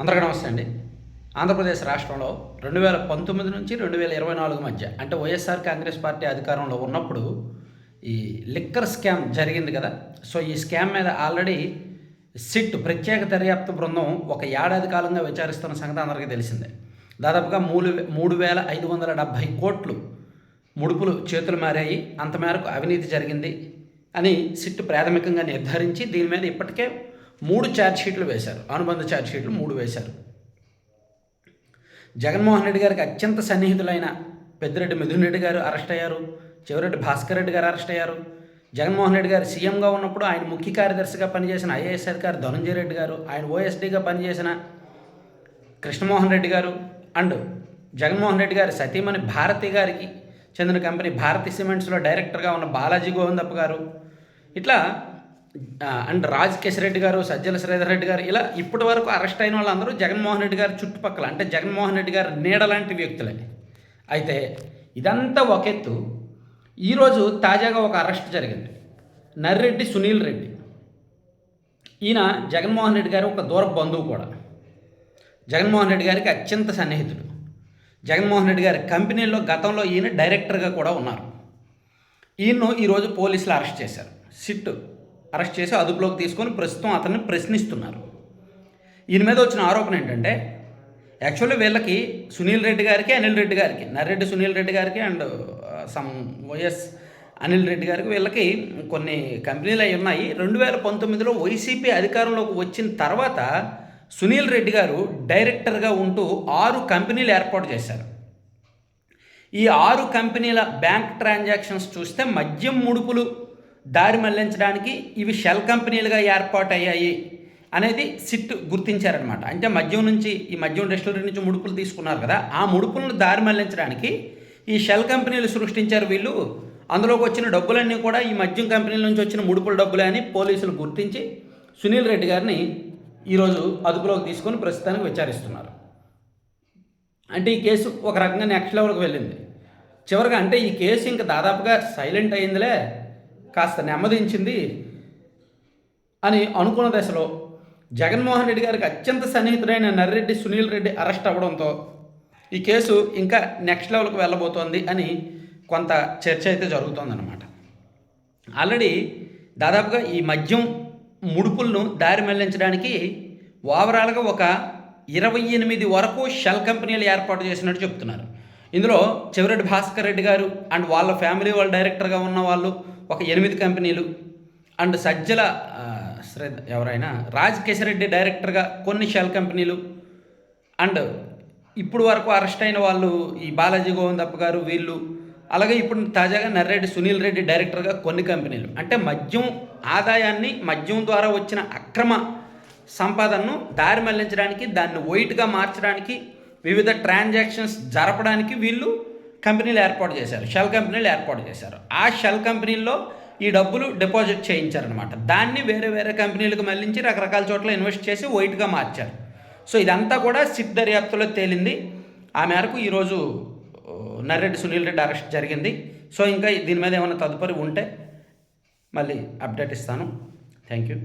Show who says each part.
Speaker 1: అందరికీ నమస్తే అండి. ఆంధ్రప్రదేశ్ రాష్ట్రంలో రెండు వేల పంతొమ్మిది నుంచి రెండు వేల ఇరవై నాలుగు మధ్య అంటే వైఎస్ఆర్ కాంగ్రెస్ పార్టీ అధికారంలో ఉన్నప్పుడు ఈ లిక్కర్ స్కామ్ జరిగింది కదా. సో ఈ స్కామ్ మీద ఆల్రెడీ సిట్ ప్రత్యేక దర్యాప్తు బృందం ఒక ఏడాది కాలంగా విచారిస్తున్న సంగతి అందరికీ తెలిసిందే. దాదాపుగా మూడు మూడు వేల ఐదు వందల డెబ్భై కోట్లు ముడుపులు చేతులు మారాయి. అంత మేరకు అవినీతి జరిగింది అని సిట్ ప్రాథమికంగా నిర్ధారించి దీని మీద ఇప్పటికే మూడు ఛార్జ్ షీట్లు వేశారు. అనుబంధ ఛార్జ్ షీట్లు మూడు వేశారు. జగన్మోహన్ రెడ్డి గారికి అత్యంత సన్నిహితులైన పెద్దిరెడ్డి మిథున్ రెడ్డి గారు అరెస్ట్ అయ్యారు. చివరెడ్డి భాస్కర్ రెడ్డి గారు అరెస్ట్ అయ్యారు. జగన్మోహన్ రెడ్డి గారు సీఎంగా ఉన్నప్పుడు ఆయన ముఖ్య కార్యదర్శిగా పనిచేసిన ఐఏఎస్ అధికారి ధనంజయ రెడ్డి గారు ఆయన ఓఎస్డీగా పనిచేసిన కృష్ణమోహన్ రెడ్డి గారు అండ్ జగన్మోహన్ రెడ్డి గారి సతీమణి భారతి గారికి చెందిన కంపెనీ భారతి సిమెంట్స్లో డైరెక్టర్గా ఉన్న బాలాజీ గోవిందప్ప గారు. ఇట్లా అండ్ రాజ్ రెడ్డి గారు సజ్జల శ్రీధర్ రెడ్డి గారు ఇలా ఇప్పటి వరకు అరెస్ట్ అయిన వాళ్ళందరూ జగన్మోహన్ రెడ్డి గారు చుట్టుపక్కల అంటే జగన్మోహన్ రెడ్డి గారు నీడ లాంటి వ్యక్తులే. అయితే ఇదంతా ఒక ఎత్తు. ఈరోజు తాజాగా ఒక అరెస్ట్ జరిగింది. నర్రెడ్డి సునీల్ రెడ్డి. ఈయన జగన్మోహన్ రెడ్డి గారు ఒక దూర బంధువు కూడా. జగన్మోహన్ రెడ్డి గారికి అత్యంత సన్నిహితుడు. జగన్మోహన్ రెడ్డి గారి కంపెనీలో గతంలో ఈయన డైరెక్టర్గా కూడా ఉన్నారు. ఈయన్ను ఈరోజు పోలీసులు అరెస్ట్ చేశారు. సిట్ అరెస్ట్ చేసి అదుపులోకి తీసుకొని ప్రస్తుతం అతన్ని ప్రశ్నిస్తున్నారు. ఈయన మీద వచ్చిన ఆరోపణ ఏంటంటే యాక్చువల్లీ వీళ్ళకి సునీల్ రెడ్డి గారికి అనిల్ రెడ్డి గారికి నర్రెడ్డి సునీల్ రెడ్డి గారికి and some YS Anil Reddy గారికి వీళ్ళకి కొన్ని కంపెనీలు అయి ఉన్నాయి. రెండు వేల పంతొమ్మిదిలో వైసీపీ అధికారంలోకి వచ్చిన తర్వాత సునీల్ రెడ్డి గారు డైరెక్టర్గా ఉంటూ ఆరు కంపెనీలు ఏర్పాటు చేశారు. ఈ ఆరు కంపెనీల బ్యాంక్ ట్రాన్సాక్షన్స్ చూస్తే మద్యం ముడుపులు దారి మళ్ళించడానికి ఇవి షెల్ కంపెనీలుగా ఏర్పాటయ్యాయి అనేది సిట్ గుర్తించారనమాట అంటే మద్యం నుంచి ఈ మద్యం రెస్టారెంట్ నుంచి ముడుపులు తీసుకున్నారు కదా ఆ ముడుపులను దారి మళ్ళించడానికి ఈ షెల్ కంపెనీలు సృష్టించారు వీళ్ళు. అందులోకి వచ్చిన డబ్బులన్నీ కూడా ఈ మద్యం కంపెనీల నుంచి వచ్చిన ముడుపుల డబ్బులే అని పోలీసులు గుర్తించి సునీల్ రెడ్డి గారిని ఈరోజు అదుపులోకి తీసుకొని ప్రస్తుతానికి విచారిస్తున్నారు. అంటే ఈ కేసు ఒక రకంగా నెక్స్ట్ లెవెల్కి వెళ్ళింది. చివరిగా అంటే ఈ కేసు ఇంకా దాదాపుగా సైలెంట్ అయిందిలే కాస్త నెమ్మదించింది అని అనుకున్న దశలో జగన్మోహన్ రెడ్డి గారికి అత్యంత సన్నిహితుడైన నర్రెడ్డి సునీల్ రెడ్డి అరెస్ట్ అవ్వడంతో ఈ కేసు ఇంకా నెక్స్ట్ లెవెల్కి వెళ్ళబోతోంది అని కొంత చర్చ అయితే జరుగుతోందన్నమాట. ఆల్రెడీ దాదాపుగా ఈ మద్యం ముడుపులను దారి మళ్ళించడానికి ఓవరాల్గా ఒక ఇరవై ఎనిమిది వరకు షెల్ కంపెనీలు ఏర్పాటు చేసినట్టు చెప్తున్నారు. ఇందులో చివరెడ్డి భాస్కర్ రెడ్డి గారు అండ్ వాళ్ళ ఫ్యామిలీ వాళ్ళ డైరెక్టర్గా ఉన్న వాళ్ళు ఒక ఎనిమిది కంపెనీలు అండ్ సజ్జల శ్రద్ధ ఎవరైనా రాజ్ రెడ్డి డైరెక్టర్గా కొన్ని షెల్ కంపెనీలు అండ్ ఇప్పుడు వరకు అరెస్ట్ అయిన వాళ్ళు ఈ బాలాజీ గోవిందప్ప గారు వీళ్ళు. అలాగే ఇప్పుడు తాజాగా నర్రెడ్డి సునీల్ రెడ్డి డైరెక్టర్గా కొన్ని కంపెనీలు. అంటే మద్యం ఆదాయాన్ని మద్యం ద్వారా వచ్చిన అక్రమ సంపాదనను దారి మళ్ళించడానికి దాన్ని వైట్గా మార్చడానికి వివిధ ట్రాన్సాక్షన్స్ జరపడానికి వీళ్ళు కంపెనీలు ఏర్పాటు చేశారు. షెల్ కంపెనీలు ఏర్పాటు చేశారు. ఆ షెల్ కంపెనీల్లో ఈ డబ్బులు డిపాజిట్ చేయించారనమాట దాన్ని వేరే వేరే కంపెనీలకు మళ్ళించి రకరకాల చోట్ల ఇన్వెస్ట్ చేసి వైట్గా మార్చారు. సో ఇదంతా కూడా సిట్ దర్యాప్తులో తేలింది. ఆ మేరకు ఈరోజు నర్రెడ్డి సునీల్ రెడ్డి అరెస్ట్ జరిగింది. సో ఇంకా దీని మీద ఏమైనా తదుపరి ఉంటే మళ్ళీ అప్డేట్ ఇస్తాను. Thank you.